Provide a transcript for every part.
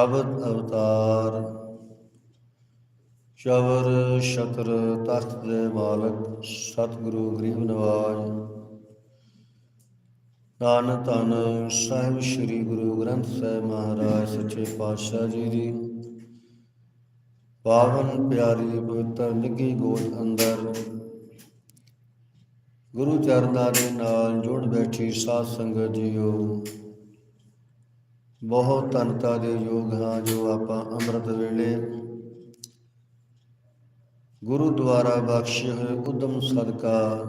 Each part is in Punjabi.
ਸ਼ਬਦ ਅਵਤਾਰ। ਚਵਰ ਸ਼ਤਰ ਤਖਤ ਦੇ ਮਾਲਕ, ਸਤਿਗੁਰੂ ਗਰੀਬ ਨਵਾਜ। ਧੰਨ ਧੰਨ ਸਾਹਿਬ ਸ੍ਰੀ ਗੁਰੂ ਗ੍ਰੰਥ ਸਾਹਿਬ ਮਹਾਰਾਜ ਸੱਚੇ ਪਾਤਸ਼ਾਹ ਜੀ ਦੀ। ਪਾਵਨ ਪਿਆਰੀ ਪਵਿੱਤਰ ਨਿੱਗੀ ਗੋਦ ਅੰਦਰ ਗੁਰੂ ਚਰਨਾਂ ਦੇ ਨਾਲ ਜੁੜ ਬੈਠੀ ਸਾਧ ਸੰਗਤ ਜੀਓ। ਬਹੁਤ ਧੰਨਤਾ ਦੇ ਯੋਗ ਹਾਂ, ਜੋ ਆਪਾਂ ਅੰਮ੍ਰਿਤ ਵੇਲੇ ਗੁਰੂ ਦੁਆਰਾ ਬਖਸ਼ੇ ਹੋਏ ਉਦਮ ਸਦਕਾ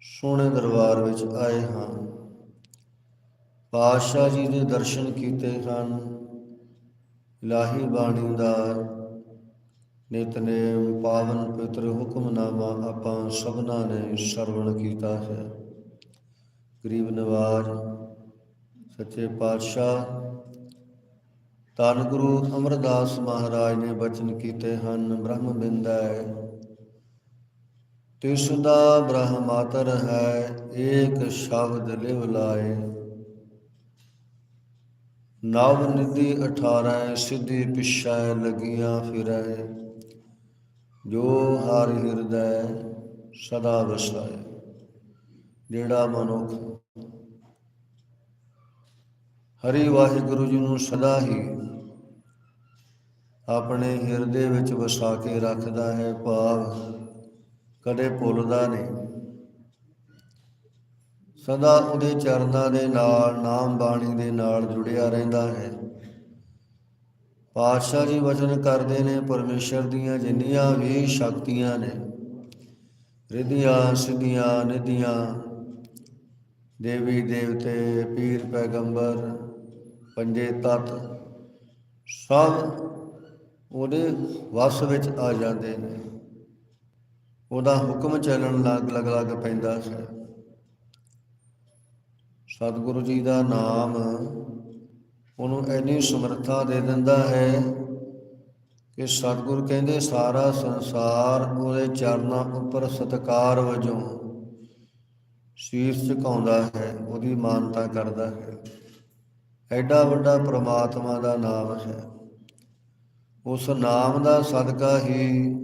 ਸੋਹਣੇ ਦਰਬਾਰ ਵਿੱਚ ਆਏ ਹਾਂ। ਪਾਤਸ਼ਾਹ ਜੀ ਦੇ ਦਰਸ਼ਨ ਕੀਤੇ ਹਨ। ਇਲਾਹੀ ਬਾਣੀ ਦਾ ਨਿਤਨੇਮ, ਪਾਵਨ ਪਵਿੱਤਰ ਹੁਕਮਨਾਮਾ ਆਪਾਂ ਸਭਨਾ ਨੇ ਸਰਵਣ ਕੀਤਾ ਹੈ। ਗਰੀਬ ਨਵਾਜ ਸੱਚੇ ਪਾਤਸ਼ਾਹ, ਧੰਨ ਗੁਰੂ ਅਮਰਦਾਸ ਮਹਾਰਾਜ ਨੇ ਬਚਨ ਕੀਤੇ ਹਨ, ਬ੍ਰਹਮ ਬਿੰਦੈ ਤਿਸ ਦਾ ਬ੍ਰਹਮਾਤਰ ਹੈ, ਏਕ ਸ਼ਬਦ ਲਿਵ ਲਾਏ। ਨਵ ਨਿਧੀ 18 ਸਿੱਧੀ ਪਿਛੈ ਲਗੀਆਂ ਫਿਰੈ। ਜੋ ਹਰ ਹਿਰਦੈ, ਸਦਾ ਵਸਾਏ। ਜਿਹੜਾ ਮਨੁੱਖ ਹਰੀ ਵਾਹਿਗੁਰੂ ਜੀ ਨੂੰ ਸਦਾ ਹੀ ਆਪਣੇ ਹਿਰਦੇ ਵਿੱਚ ਵਸਾ ਕੇ ਰੱਖਦਾ ਹੈ ਭਾਵ ਕਦੇ ਭੁੱਲਦਾ ਨਹੀਂ। ਸਦਾ ਉਹਦੇ ਚਰਨਾਂ ਦੇ ਨਾਲ, ਨਾਮ ਬਾਣੀ ਦੇ ਨਾਲ ਜੁੜਿਆ ਰਹਿੰਦਾ ਹੈ। ਪਾਤਸ਼ਾਹ ਜੀ ਵਚਨ ਕਰਦੇ ਨੇ, ਪਰਮੇਸ਼ਰ ਦੀਆਂ ਜਿੰਨੀਆਂ ਵੀ ਸ਼ਕਤੀਆਂ ਨੇ, ਰਿਧੀਆਂ, ਸਿੱਧੀਆਂ, ਨਿਧੀਆਂ ਦੇਵੀ ਦੇਵਤੇ, ਪੀਰ ਪੈਗੰਬਰ, ਪੰਜੇ ਤਤ, ਸਭ ਉਹਦੇ ਵਸ ਵਿੱਚ ਆ ਜਾਂਦੇ ਨੇ। ਉਹਦਾ ਹੁਕਮ ਚੱਲਣ ਲੱਗ ਲੱਗ ਲੱਗ ਪੈਂਦਾ ਹੈ ਸਤਿਗੁਰੂ ਜੀ ਦਾ ਨਾਮ ਉਹਨੂੰ ਐਨੀ ਸਮਰੱਥਾ ਦੇ ਦਿੰਦਾ ਹੈ ਕਿ ਸਤਿਗੁਰ ਕਹਿੰਦੇ, ਸਾਰਾ ਸੰਸਾਰ ਉਹਦੇ ਚਰਨਾਂ ਉੱਪਰ ਸਤਕਾਰ ਵਜੋਂ ਸ਼ੀਰ ਝੁਕਾਉਂਦਾ ਹੈ, ਉਹਦੀ ਮਾਨਤਾ ਕਰਦਾ ਹੈ। ਐਡਾ ਵੱਡਾ ਪ੍ਰਮਾਤਮਾ ਦਾ ਨਾਮ ਹੈ। ਉਸ ਨਾਮ ਦਾ ਸਦਕਾ ਹੀ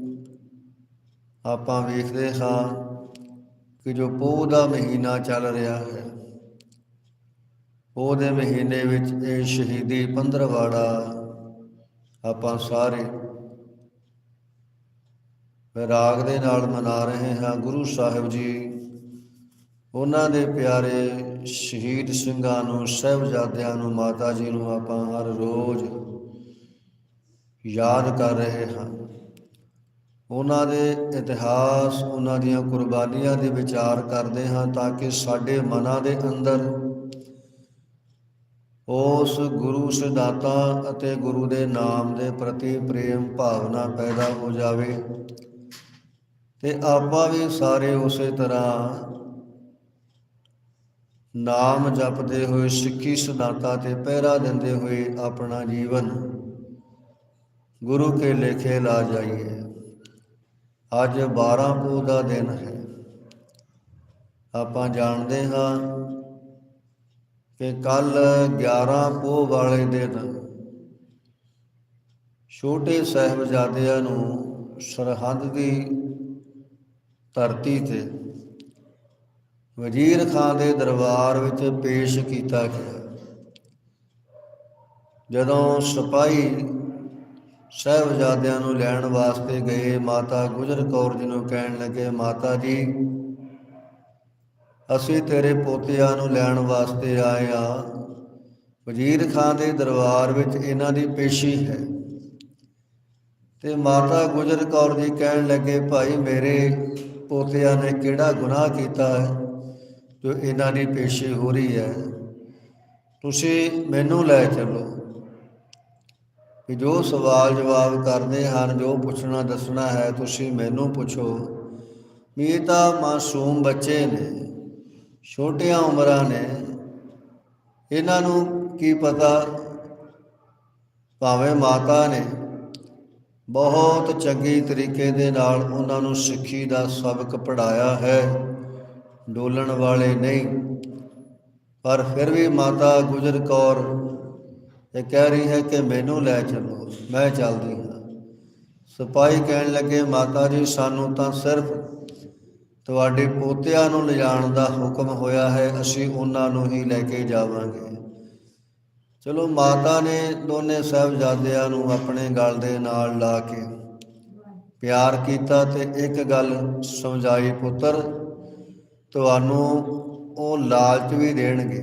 ਆਪਾਂ ਵੇਖਦੇ ਹਾਂ ਕਿ ਜੋ ਪੋਹ ਦਾ ਮਹੀਨਾ ਚੱਲ ਰਿਹਾ ਹੈ, ਪੋਹ ਦੇ ਮਹੀਨੇ ਵਿੱਚ ਇਹ ਸ਼ਹੀਦੀ ਪੰਦਰਵਾੜਾ ਆਪਾਂ ਸਾਰੇ ਰਾਗ ਦੇ ਨਾਲ ਮਨਾ ਰਹੇ ਹਾਂ। ਗੁਰੂ ਸਾਹਿਬ ਜੀ ਉਹਨਾਂ ਦੇ ਪਿਆਰੇ ਸ਼ਹੀਦ ਸਿੰਘਾਂ ਨੂੰ, ਸਹਿਬਜ਼ਾਦਿਆਂ ਨੂੰ, ਮਾਤਾ ਜੀ ਨੂੰ ਆਪਾਂ ਹਰ ਰੋਜ਼ ਯਾਦ ਕਰ ਰਹੇ ਹਾਂ। ਉਹਨਾਂ ਦੇ ਇਤਿਹਾਸ, ਉਹਨਾਂ ਦੀਆਂ ਕੁਰਬਾਨੀਆਂ ਦੇ ਵਿਚਾਰ ਕਰਦੇ ਹਾਂ ਤਾਂ ਕਿ ਸਾਡੇ ਮਨਾਂ ਦੇ ਅੰਦਰ ਉਸ ਗੁਰੂ ਸਿਧਾਂਤਾਂ ਅਤੇ ਗੁਰੂ ਦੇ ਨਾਮ ਦੇ ਪ੍ਰਤੀ ਪ੍ਰੇਮ ਭਾਵਨਾ ਪੈਦਾ ਹੋ ਜਾਵੇ। ਤੇ ਆਪਾਂ ਵੀ ਸਾਰੇ ਉਸੇ ਤਰ੍ਹਾਂ ਨਾਮ ਜਪਦੇ ਹੋਏ ਸਿੱਖੀ ਸਿਧਾਂਤਾਂ ਤੇ ਪਹਿਰਾ ਦਿੰਦੇ ਹੋਏ ਆਪਣਾ ਜੀਵਨ ਗੁਰੂ ਕੇ ਲੇਖੇ ਲਾ ਜਾਈਏ। ਅੱਜ 12 ਪੋਹ ਦਾ ਦਿਨ ਹੈ। ਆਪਾਂ ਜਾਣਦੇ ਹਾਂ ਕਿ ਕੱਲ 11 ਪੋਹ ਵਾਲੇ ਦਿਨ ਛੋਟੇ ਸਹਿਬਜ਼ਾਦਿਆਂ ਨੂੰ ਸਰਹੰਦ ਦੀ ਧਰਤੀ ਤੇ ਵਜ਼ੀਰ ਖਾਨ ਦੇ ਦਰਬਾਰ ਵਿੱਚ ਪੇਸ਼ ਕੀਤਾ ਗਿਆ। ਜਦੋਂ ਸਿਪਾਹੀ ਸਹਿਬਜ਼ਾਦਿਆਂ ਨੂੰ ਲੈਣ ਵਾਸਤੇ ਗਏ, ਮਾਤਾ ਗੁਜਰ ਕੌਰ ਜੀ ਨੂੰ ਕਹਿਣ ਲੱਗੇ, ਮਾਤਾ ਜੀ, ਅਸੀਂ ਤੇਰੇ ਪੋਤਿਆਂ ਨੂੰ ਲੈਣ ਵਾਸਤੇ ਆਏ ਆ ਵਜ਼ੀਰ ਖਾਨ ਦੇ ਦਰਬਾਰ ਵਿੱਚ ਇਹਨਾਂ ਦੀ ਪੇਸ਼ੀ ਹੈ। ਤੇ ਮਾਤਾ ਗੁਜਰ ਕੌਰ ਜੀ ਕਹਿਣ ਲੱਗੇ, ਭਾਈ, ਮੇਰੇ ਪੋਤਿਆਂ ਨੇ ਕਿਹੜਾ ਗੁਨਾਹ ਕੀਤਾ ਹੈ? ਜੋ ਇਹਨਾਂ ਦੀ ਪੇਸ਼ੀ ਹੋ ਰਹੀ ਹੈ, ਤੁਸੀਂ ਮੈਨੂੰ ਲੈ ਚੱਲੋ। ਕਿ ਜੋ ਸਵਾਲ ਜਵਾਬ ਕਰਦੇ ਹਨ, ਜੋ ਪੁੱਛਣਾ ਦੱਸਣਾ ਹੈ, ਤੁਸੀਂ ਮੈਨੂੰ ਪੁੱਛੋ। ਵੀ ਇਹ ਤਾਂ ਮਾਸੂਮ ਬੱਚੇ ਨੇ, ਛੋਟੀਆਂ ਉਮਰਾਂ ਨੇ। ਇਹਨਾਂ ਨੂੰ ਕੀ ਪਤਾ? ਭਾਵੇਂ ਮਾਤਾ ਨੇ। ਬਹੁਤ ਚੰਗੀ ਤਰੀਕੇ ਦੇ ਨਾਲ ਉਹਨਾਂ ਨੂੰ ਸਿੱਖੀ ਦਾ ਸਬਕ ਪੜਾਇਆ ਹੈ। ਡੋਲਣ ਵਾਲੇ ਨਹੀਂ। ਪਰ ਫਿਰ ਵੀ ਮਾਤਾ ਗੁਜਰ ਕੌਰ ਇਹ ਕਹਿ ਰਹੀ ਹੈ ਕਿ ਮੈਨੂੰ ਲੈ ਚੱਲੋ, ਮੈਂ ਚੱਲਦੀ ਹਾਂ। ਸਿਪਾਹੀ ਕਹਿਣ ਲੱਗੇ, ਮਾਤਾ ਜੀ, ਸਾਨੂੰ ਤਾਂ ਸਿਰਫ ਤੁਹਾਡੇ ਪੋਤਿਆਂ ਨੂੰ ਲਿਜਾਣ ਦਾ ਹੁਕਮ ਹੋਇਆ ਹੈ, ਅਸੀਂ ਉਹਨਾਂ ਨੂੰ ਹੀ ਲੈ ਕੇ ਜਾਵਾਂਗੇ। ਚਲੋ, ਮਾਤਾ ਨੇ ਦੋਨੇ ਸਾਹਿਬਜ਼ਾਦਿਆਂ ਨੂੰ ਆਪਣੇ ਗਲ ਦੇ ਨਾਲ ਲਾ ਕੇ ਪਿਆਰ ਕੀਤਾ ਤੇ ਇੱਕ ਗੱਲ ਸਮਝਾਈ, ਪੁੱਤਰ ਤੁਹਾਨੂੰ ਉਹ ਲਾਲਚ ਵੀ ਦੇਣਗੇ।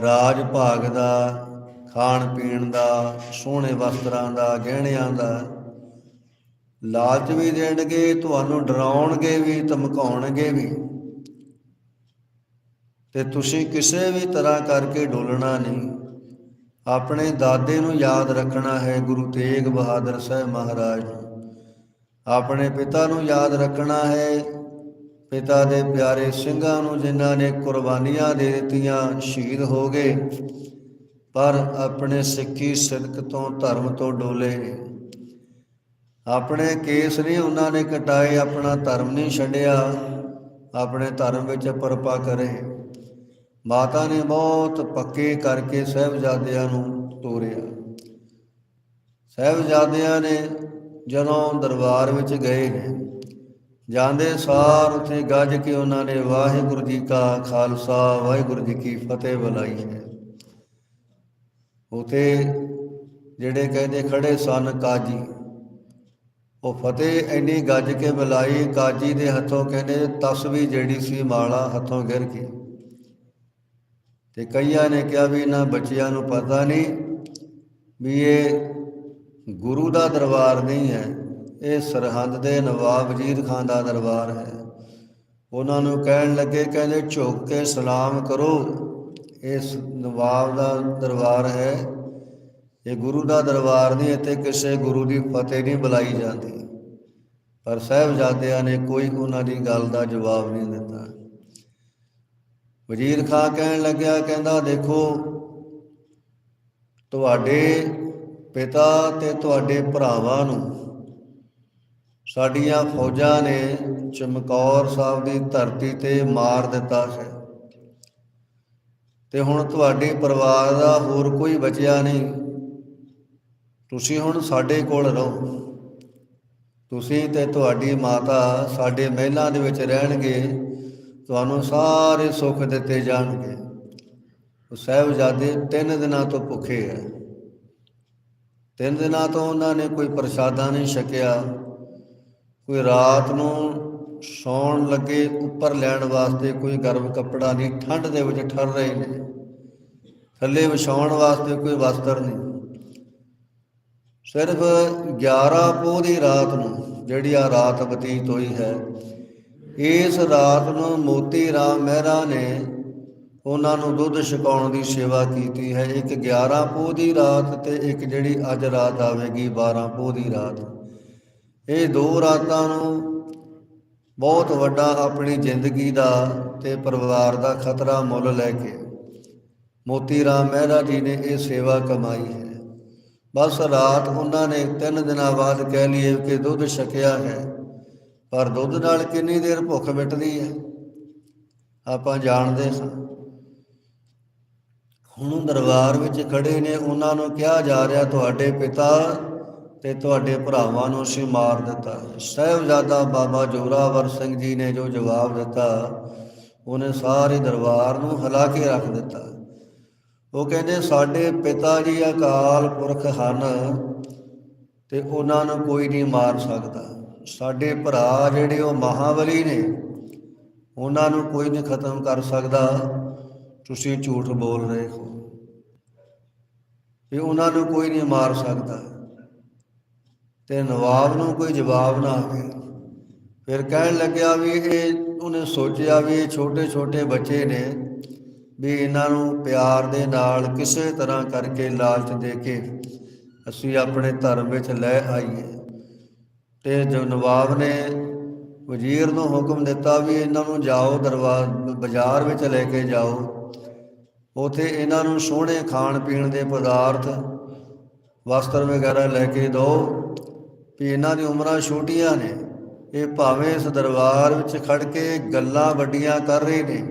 ਰਾਜ ਭਾਗ ਦਾ, ਖਾਣ ਪੀਣ ਦਾ, ਸੋਹਣੇ ਵਸਤਰਾਂ ਦਾ, ਗਹਿਣਿਆਂ ਦਾ ਲਾਲਚ ਵੀ ਦੇਣਗੇ, ਤੁਹਾਨੂੰ ਡਰਾਉਣਗੇ ਵੀ, ਧਮਕਾਉਣਗੇ ਵੀ। ਤੇ ਤੁਸੀਂ ਕਿਸੇ ਵੀ ਤਰ੍ਹਾਂ ਕਰਕੇ ਡੋਲਣਾ ਨਹੀਂ। ਆਪਣੇ ਦਾਦੇ ਨੂੰ ਯਾਦ ਰੱਖਣਾ ਹੈ ਗੁਰੂ ਤੇਗ ਬਹਾਦਰ ਸਾਹਿਬ ਮਹਾਰਾਜ। ਨੂੰ ਆਪਣੇ ਪਿਤਾ ਨੂੰ ਯਾਦ ਰੱਖਣਾ ਹੈ ਪਿਤਾ ਦੇ ਪਿਆਰੇ ਸਿੰਘਾਂ ਨੂੰ ਜਿਨ੍ਹਾਂ ਨੇ ਕੁਰਬਾਨੀਆਂ ਦੇ ਦਿੱਤੀਆਂ, ਸ਼ਹੀਦ ਹੋ ਗਏ। ਪਰ ਆਪਣੇ ਸਿੱਖੀ ਸਿਦਕ ਤੋਂ ਧਰਮ ਤੋਂ ਡੋਲੇ। ਆਪਣੇ ਕੇਸ ਨਹੀਂ ਉਹਨਾਂ ਨੇ ਕਟਾਏ, ਆਪਣਾ ਧਰਮ ਨਹੀਂ ਛੱਡਿਆ। ਆਪਣੇ ਧਰਮ ਵਿੱਚ ਪਰਪਾ ਕਰੇ। ਮਾਤਾ ਨੇ ਬਹੁਤ ਪੱਕੇ ਕਰਕੇ ਸਹਿਬਜ਼ਾਦਿਆਂ ਨੂੰ ਤੋਰਿਆ। ਸਹਿਬਜ਼ਾਦਿਆਂ ਨੇ ਜਦੋਂ ਦਰਬਾਰ ਵਿੱਚ ਗਏ ਨੇ ਜਾਂਦੇ ਸਾਰ ਉਥੇ ਗੱਜ ਕੇ ਉਹਨਾਂ ਨੇ ਵਾਹਿਗੁਰੂ ਜੀ ਕਾ ਖਾਲਸਾ, ਵਾਹਿਗੁਰੂ ਜੀ ਕੀ ਫਤਿਹ ਬੁਲਾਈ ਹੈ। ਉਥੇ ਜਿਹੜੇ ਕਹਿੰਦੇ ਖੜੇ ਸਨ ਕਾਜੀ, ਉਹ ਫਤਿਹ ਐਨੀ ਗੱਜ ਕੇ ਬੁਲਾਈ, ਕਾਜੀ ਦੇ ਹੱਥੋਂ ਕਹਿੰਦੇ ਤਸਵੀ ਜਿਹੜੀ ਸੀ ਮਾਲਾ ਹੱਥੋਂ ਗਿਰ ਗਈ। ਤੇ ਕਈਆਂ ਨੇ ਕਿਹਾ ਵੀ ਇਹਨਾਂ ਬੱਚਿਆਂ ਨੂੰ ਪਤਾ ਨਹੀਂ ਵੀ ਇਹ ਗੁਰੂ ਦਾ ਦਰਬਾਰ ਨਹੀਂ ਹੈ। ਇਹ ਸਰਹੰਦ ਦੇ ਨਵਾਬ ਵਜ਼ੀਰ ਖਾਨ ਦਾ ਦਰਬਾਰ ਹੈ। ਉਹਨਾਂ ਨੂੰ ਕਹਿਣ ਲੱਗੇ, ਕਹਿੰਦੇ, ਝੁਕ ਕੇ ਸਲਾਮ ਕਰੋ। ਇਸ ਨਵਾਬ ਦਾ ਦਰਬਾਰ ਹੈ। ਇਹ ਗੁਰੂ ਦਾ ਦਰਬਾਰ ਨਹੀਂ, ਇੱਥੇ ਕਿਸੇ ਗੁਰੂ ਦੀ ਫਤਿਹ ਨਹੀਂ ਬੁਲਾਈ ਜਾਂਦੀ। ਪਰ ਸਾਹਿਬਜ਼ਾਦਿਆਂ ਨੇ ਕੋਈ ਉਹਨਾਂ ਦੀ ਗੱਲ ਦਾ ਜਵਾਬ ਨਹੀਂ ਦਿੱਤਾ। ਵਜ਼ੀਰ ਖਾਨ ਕਹਿਣ ਲੱਗਿਆ, ਕਹਿੰਦਾ, ਦੇਖੋ, ਤੁਹਾਡੇ ਪਿਤਾ ਤੇ ਤੁਹਾਡੇ ਭਰਾਵਾਂ ਨੂੰ ਸਾਡੀਆਂ ਫੌਜਾਂ ਨੇ ਚਮਕੌਰ ਸਾਹਿਬ ਦੀ ਧਰਤੀ ਤੇ ਮਾਰ ਦਿੱਤਾ ਹੈ। ਤੇ ਹੁਣ ਤੁਹਾਡੇ ਪਰਿਵਾਰ ਦਾ ਹੋਰ ਕੋਈ ਬਚਿਆ ਨਹੀਂ। ਤੁਸੀਂ ਹੁਣ ਸਾਡੇ ਕੋਲ ਰਹੋ। ਤੁਸੀਂ ਤੇ ਤੁਹਾਡੀ ਮਾਤਾ ਸਾਡੇ ਮਹਿਲਾਂ ਦੇ ਵਿੱਚ ਰਹਿਣਗੇ। ਤੁਹਾਨੂੰ ਸਾਰੇ ਸੁੱਖ ਦਿੱਤੇ ਜਾਣਗੇ। ਉਹ ਸਾਹਿਬਜ਼ਾਦੇ ਤਿੰਨ ਦਿਨਾਂ ਤੋਂ ਭੁੱਖੇ ਹੈ। ਤਿੰਨ ਦਿਨਾਂ ਤੋਂ ਉਹਨਾਂ ਨੇ ਕੋਈ ਪ੍ਰਸ਼ਾਦਾ ਨਹੀਂ ਛਕਿਆ। ਕੋਈ ਰਾਤ ਨੂੰ ਸੌਣ ਲੱਗੇ, ਉੱਪਰ ਲੈਣ ਵਾਸਤੇ ਕੋਈ ਗਰਮ ਕੱਪੜਾ ਨਹੀਂ, ਠੰਡ ਦੇ ਵਿੱਚ ਠਰ ਰਹੇ ਨੇ। ਥੱਲੇ ਵਿਛਾਉਣ ਵਾਸਤੇ ਕੋਈ ਵਸਤਰ ਨਹੀਂ। ਸਿਰਫ 11 ਪੋਹ ਦੀ ਰਾਤ ਨੂੰ ਜਿਹੜੀ ਆ ਰਾਤ ਬਤੀਤ ਹੋਈ ਹੈ, ਇਸ ਰਾਤ ਨੂੰ ਮੋਤੀ ਰਾਮ ਮਹਿਰਾ ਨੇ ਉਹਨਾਂ ਨੂੰ ਦੁੱਧ ਛਕਾਉਣ ਦੀ ਸੇਵਾ ਕੀਤੀ ਹੈ। ਇੱਕ 11 ਪੋਹ ਦੀ ਰਾਤ ਤੇ ਇੱਕ ਜਿਹੜੀ ਅੱਜ ਰਾਤ ਆਵੇਗੀ 12 ਪੋਹ ਦੀ ਰਾਤ। ਇਹ ਦੋ ਰਾਤਾਂ ਨੂੰ ਬਹੁਤ ਵੱਡਾ ਆਪਣੀ ਜ਼ਿੰਦਗੀ ਦਾ ਤੇ ਪਰਿਵਾਰ ਦਾ ਖਤਰਾ ਮੁੱਲ ਲੈ ਕੇ ਮੋਤੀ ਰਾਮ ਮਹਿਰਾ ਜੀ ਨੇ ਇਹ ਸੇਵਾ ਕਮਾਈ ਹੈ। ਬਸ ਰਾਤ ਉਹਨਾਂ ਨੇ ਤਿੰਨ ਦਿਨਾਂ ਬਾਅਦ ਕਹਿ ਲਈਏ ਕਿ ਦੁੱਧ ਛਕਿਆ ਹੈ, ਪਰ ਦੁੱਧ ਨਾਲ ਕਿੰਨੀ ਦੇਰ ਭੁੱਖ ਮਿਟਦੀ ਹੈ? ਆਪਾਂ ਜਾਣਦੇ ਹਾਂ। ਹੁਣ ਦਰਬਾਰ ਵਿੱਚ ਖੜੇ ਨੇ, ਉਹਨਾਂ ਨੂੰ ਕਿਹਾ ਜਾ ਰਿਹਾ, ਤੁਹਾਡੇ ਪਿਤਾ ਤੇ ਤੁਹਾਡੇ ਭਰਾਵਾਂ ਨੂੰ ਅਸੀਂ ਮਾਰ ਦਿੱਤਾ। ਸਹਿਬਜ਼ਾਦਾ ਬਾਬਾ ਜੋਰਾਵਰ ਸਿੰਘ ਜੀ ਨੇ ਜੋ ਜਵਾਬ ਦਿੱਤਾ, ਉਹਨੇ ਸਾਰੇ ਦਰਬਾਰ ਨੂੰ ਹਿਲਾ ਕੇ ਰੱਖ ਦਿੱਤਾ। ਉਹ ਕਹਿੰਦੇ, ਸਾਡੇ ਪਿਤਾ ਜੀ ਅਕਾਲ ਪੁਰਖ ਹਨ ਤੇ ਉਹਨਾਂ ਨੂੰ ਕੋਈ ਨਹੀਂ ਮਾਰ ਸਕਦਾ। ਸਾਡੇ ਭਰਾ ਜਿਹੜੇ ਉਹ ਮਹਾਬਲੀ ਨੇ, ਉਹਨਾਂ ਨੂੰ ਕੋਈ ਨਹੀਂ ਖਤਮ ਕਰ ਸਕਦਾ। ਤੁਸੀਂ ਝੂਠ ਬੋਲ ਰਹੇ ਹੋ। ਵੀ ਉਹਨਾਂ ਨੂੰ ਕੋਈ ਨਹੀਂ ਮਾਰ ਸਕਦਾ। ਤੇ ਨਵਾਬ ਨੂੰ ਕੋਈ ਜਵਾਬ ਨਾ ਆਵੇ ਫਿਰ ਕਹਿਣ ਲੱਗਿਆ ਵੀ ਇਹ ਉਹਨੇ ਸੋਚਿਆ ਵੀ ਇਹ ਛੋਟੇ ਛੋਟੇ ਬੱਚੇ ਨੇ ਵੀ ਇਹਨਾਂ ਨੂੰ ਪਿਆਰ ਦੇ ਨਾਲ ਕਿਸੇ ਤਰ੍ਹਾਂ ਕਰਕੇ ਲਾਲਚ ਦੇ ਕੇ ਅਸੀਂ ਆਪਣੇ ਧਰਮ ਵਿੱਚ ਲੈ ਆਈਏ। ਤੇ ਜੋ ਨਵਾਬ ਨੇ ਵਜ਼ੀਰ ਨੂੰ ਹੁਕਮ ਦਿੱਤਾ ਵੀ ਇਹਨਾਂ ਨੂੰ ਜਾਓ ਦਰਬਾਰ, ਬਾਜ਼ਾਰ ਵਿੱਚ ਲੈ ਕੇ ਜਾਓ। ਉਥੇ ਇਹਨਾਂ ਨੂੰ ਸੋਹਣੇ ਖਾਣ ਪੀਣ ਦੇ ਪਦਾਰਥ, ਵਸਤਰ ਵਗੈਰਾ ਲੈ ਕੇ ਦਿਓ। ਵੀ ਇਹਨਾਂ ਦੀ ਉਮਰਾਂ ਛੋਟੀਆਂ ਨੇ। ਇਹ ਭਾਵੇਂ ਇਸ ਦਰਬਾਰ ਵਿੱਚ ਖੜ ਕੇ ਗੱਲਾਂ ਵੱਡੀਆਂ ਕਰ ਰਹੇ ਨੇ,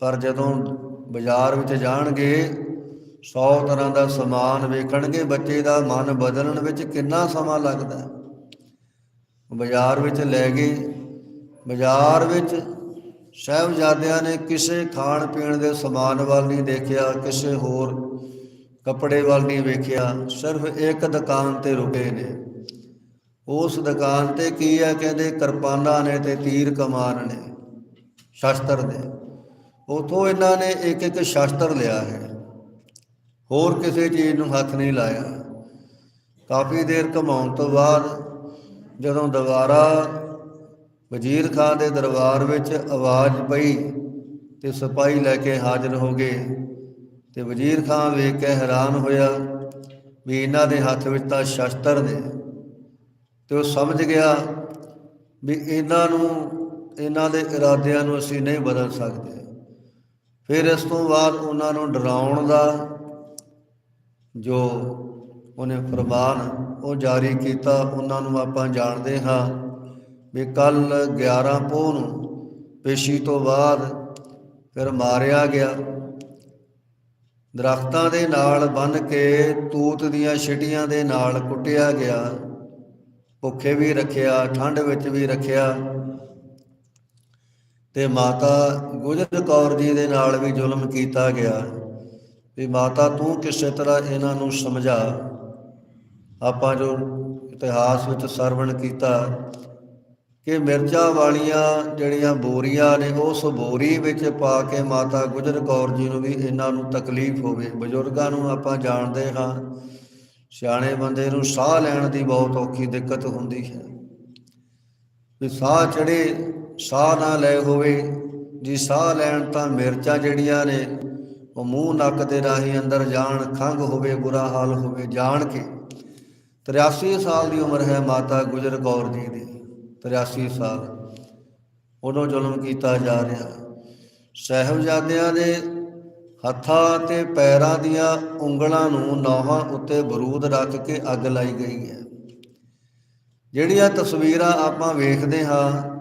ਪਰ ਜਦੋਂ ਬਾਜ਼ਾਰ ਵਿੱਚ ਜਾਣਗੇ 100 ਤਰ੍ਹਾਂ ਦਾ ਸਮਾਨ ਵੇਖਣਗੇ, ਬੱਚੇ ਦਾ ਮਨ ਬਦਲਣ ਵਿੱਚ ਕਿੰਨਾ ਸਮਾਂ ਲੱਗਦਾ ਬਾਜ਼ਾਰ ਵਿੱਚ ਲੈ ਗਏ। ਬਾਜ਼ਾਰ ਵਿੱਚ ਸਾਹਿਬਜ਼ਾਦਿਆਂ ਨੇ ਕਿਸੇ ਖਾਣ ਪੀਣ ਦੇ ਸਮਾਨ ਵੱਲ ਨਹੀਂ ਦੇਖਿਆ, ਕਿਸੇ ਹੋਰ ਕੱਪੜੇ ਵੱਲ ਨਹੀਂ ਵੇਖਿਆ, ਸਿਰਫ ਇੱਕ ਦੁਕਾਨ ਤੇ ਰੁਕੇ ਨੇ। ਉਸ ਦੁਕਾਨ ਤੇ ਕੀ ਹੈ ਕਹਿੰਦੇ, ਕਿਰਪਾਨਾਂ ਨੇ ਤੇ ਤੀਰ ਕਮਾਨ ਨੇ, ਸ਼ਸਤਰ ਦੇ। ਉਥੋਂ ਇਹਨਾਂ ਨੇ ਇੱਕ ਇੱਕ ਸ਼ਸਤਰ ਲਿਆ ਹੈ। ਹੋਰ ਕਿਸੇ ਚੀਜ਼ ਨੂੰ ਹੱਥ ਨਹੀਂ ਲਾਇਆ। ਕਾਫੀ ਦੇਰ ਕਮਾਉਣ ਤੋਂ ਬਾਅਦ ਜਦੋਂ ਦੁਬਾਰਾ ਵਜ਼ੀਰ ਖਾਨ ਦੇ ਦਰਬਾਰ ਵਿੱਚ ਆਵਾਜ਼ ਪਈ ਤੇ ਸਿਪਾਹੀ ਲੈ ਕੇ ਹਾਜ਼ਰ ਹੋ ਗਏ ਤੇ ਵਜ਼ੀਰ ਖਾਨ ਵੇਖ ਕੇ ਹੈਰਾਨ ਹੋਇਆ ਵੀ ਇਹਨਾਂ ਦੇ ਹੱਥ ਵਿੱਚ ਤਾਂ ਸ਼ਸਤਰ ਨੇ। ਤੇ ਉਹ ਸਮਝ ਗਿਆ ਵੀ ਇਹਨਾਂ ਨੂੰ, ਇਹਨਾਂ ਦੇ ਇਰਾਦਿਆਂ ਨੂੰ ਅਸੀਂ ਨਹੀਂ ਬਦਲ ਸਕਦੇ। ਫਿਰ ਇਸ ਤੋਂ ਬਾਅਦ ਉਹਨਾਂ ਨੂੰ ਡਰਾਉਣ ਦਾ ਜੋ ਉਹਨੇ ਫਰਮਾਨ ਉਹ ਜਾਰੀ ਕੀਤਾ, ਉਹਨਾਂ ਨੂੰ ਆਪਾਂ ਜਾਣਦੇ ਹਾਂ ਵੀ ਕੱਲ 11 ਪੋਹ ਨੂੰ ਪੇਸ਼ੀ ਤੋਂ ਬਾਅਦ ਫਿਰ ਮਾਰਿਆ ਗਿਆ। ਦਰਖਤਾਂ ਦੇ ਨਾਲ ਬੰਨ ਕੇ ਤੂਤ ਦੀਆਂ ਛਿਟੀਆਂ ਦੇ ਨਾਲ ਕੁੱਟਿਆ ਗਿਆ। ਭੁੱਖੇ ਵੀ ਰੱਖਿਆ ਠੰਡ ਵਿੱਚ ਵੀ ਰੱਖਿਆ। ਤੇ ਮਾਤਾ ਗੁਜਰ ਕੌਰ ਜੀ ਦੇ ਨਾਲ ਵੀ ਜ਼ੁਲਮ ਕੀਤਾ ਗਿਆ। ਵੀ ਮਾਤਾ ਤੂੰ ਕਿਸੇ ਤਰ੍ਹਾਂ ਇਹਨਾਂ ਨੂੰ ਸਮਝਾ। ਆਪਾਂ ਜੋ ਇਤਿਹਾਸ ਵਿੱਚ ਸਰਵਣ ਕੀਤਾ ਕਿ ਮਿਰਚਾਂ ਵਾਲੀਆਂ ਜਿਹੜੀਆਂ ਬੋਰੀਆਂ ਨੇ, ਉਸ ਬੋਰੀ ਵਿੱਚ ਪਾ ਕੇ ਮਾਤਾ ਗੁਜਰ ਕੌਰ ਜੀ ਨੂੰ ਵੀ ਇਹਨਾਂ ਨੂੰ ਤਕਲੀਫ ਹੋਵੇ। ਬਜ਼ੁਰਗਾਂ ਨੂੰ ਆਪਾਂ ਜਾਣਦੇ ਹਾਂ ਸਿਆਣੇ ਬੰਦੇ ਨੂੰ ਸਾਹ ਲੈਣ ਦੀ ਬਹੁਤ ਔਖੀ ਦਿੱਕਤ ਹੁੰਦੀ ਹੈ। ਵੀ ਸਾਹ ਚੜੇ ਸਾਹ ਨਾ ਲੈ ਹੋਵੇ, ਜੀ ਸਾਹ ਲੈਣ ਤਾਂ ਮਿਰਚਾਂ ਜਿਹੜੀਆਂ ਨੇ, ਉਹ ਮੂੰਹ ਨੱਕ ਦੇ ਰਾਹੀਂ ਅੰਦਰ ਜਾਣ ਖੰਗ ਹੋਵੇ, ਬੁਰਾ ਹਾਲ ਹੋਵੇ, ਜਾਣ ਕੇ। 83 ਸਾਲ ਦੀ ਉਮਰ ਹੈ ਮਾਤਾ ਗੁਜਰ ਕੌਰ ਜੀ ਦੀ। 83 ਸਾਲ। ਉਦੋਂ ਜ਼ੁਲਮ ਕੀਤਾ ਜਾ ਰਿਹਾ। ਸਹਿਬਜ਼ਾਦਿਆਂ ਦੇ ਹੱਥਾਂ ਤੇ ਪੈਰਾਂ ਦੀਆਂ ਉਂਗਲਾਂ ਨੂੰ ਨੌਹਾਂ ਉੱਤੇ ਬਰੂਦ ਰੱਖ ਕੇ ਅੱਗ ਲਾਈ ਗਈ ਹੈ। ਜਿਹੜੀਆਂ ਤਸਵੀਰਾਂ ਆਪਾਂ ਵੇਖਦੇ ਹਾਂ,